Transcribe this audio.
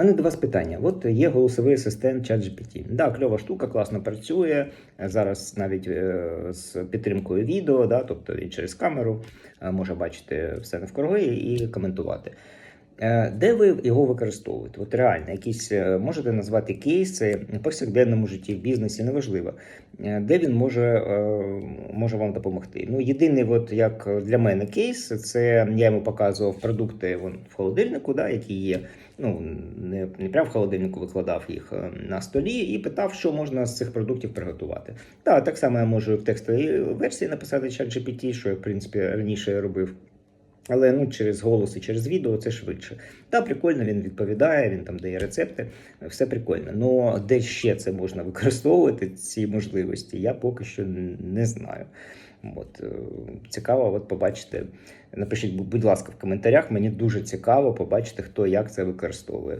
Мене до вас питання. От є голосовий асистент ChatGPT. Да, кльова штука, класно працює. Зараз навіть е, з підтримкою відео, да, тобто він через камеру е, може бачити все навкруги і коментувати. Е, Де ви його використовуєте? От реально, якісь е, можете назвати кейси в повсякденному житті, в бізнесі, неважливо, Е, де він може, може вам допомогти. Ну, єдиний, от як для мене кейс, це я йому показував продукти вон, в холодильнику, да, які є. Ну, не, не прямо в холодильнику викладав їх на столі і питав, що можна з цих продуктів приготувати. Так, так само я можу в текстовій версії написати чат GPT, що я, в принципі, раніше робив. Але ну, через голос і через відео це швидше. Та прикольно, він відповідає, він там дає рецепти, все прикольно. Ну де ще це можна використовувати, ці можливості, я поки що не знаю. От, е, цікаво, от побачити. Напишіть, будь ласка, в коментарях. Мені дуже цікаво побачити, хто як це використовує.